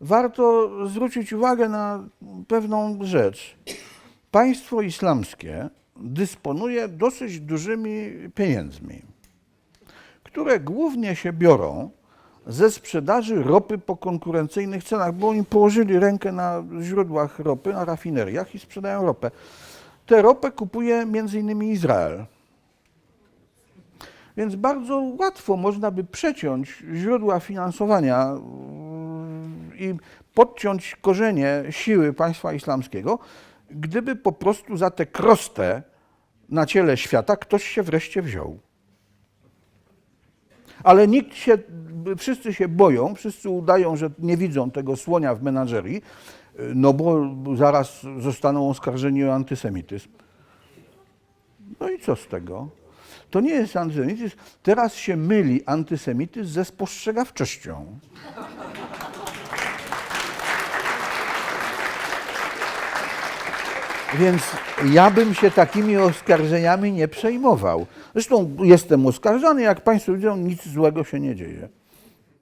warto zwrócić uwagę na pewną rzecz. Państwo islamskie dysponuje dosyć dużymi pieniędzmi, które głównie się biorą ze sprzedaży ropy po konkurencyjnych cenach, bo oni położyli rękę na źródłach ropy, na rafineriach i sprzedają ropę. Tę ropę kupuje między innymi Izrael. Więc bardzo łatwo można by przeciąć źródła finansowania i podciąć korzenie siły państwa islamskiego, gdyby po prostu za tę krostę na ciele świata ktoś się wreszcie wziął. Ale nikt się, wszyscy się boją, wszyscy udają, że nie widzą tego słonia w menażerii, yy, no bo zaraz zostaną oskarżeni o antysemityzm. No i co z tego? To nie jest antysemityzm. Teraz się myli antysemityzm ze spostrzegawczością. Więc ja bym się takimi oskarżeniami nie przejmował. Zresztą jestem oskarżany, jak Państwo widzą, nic złego się nie dzieje.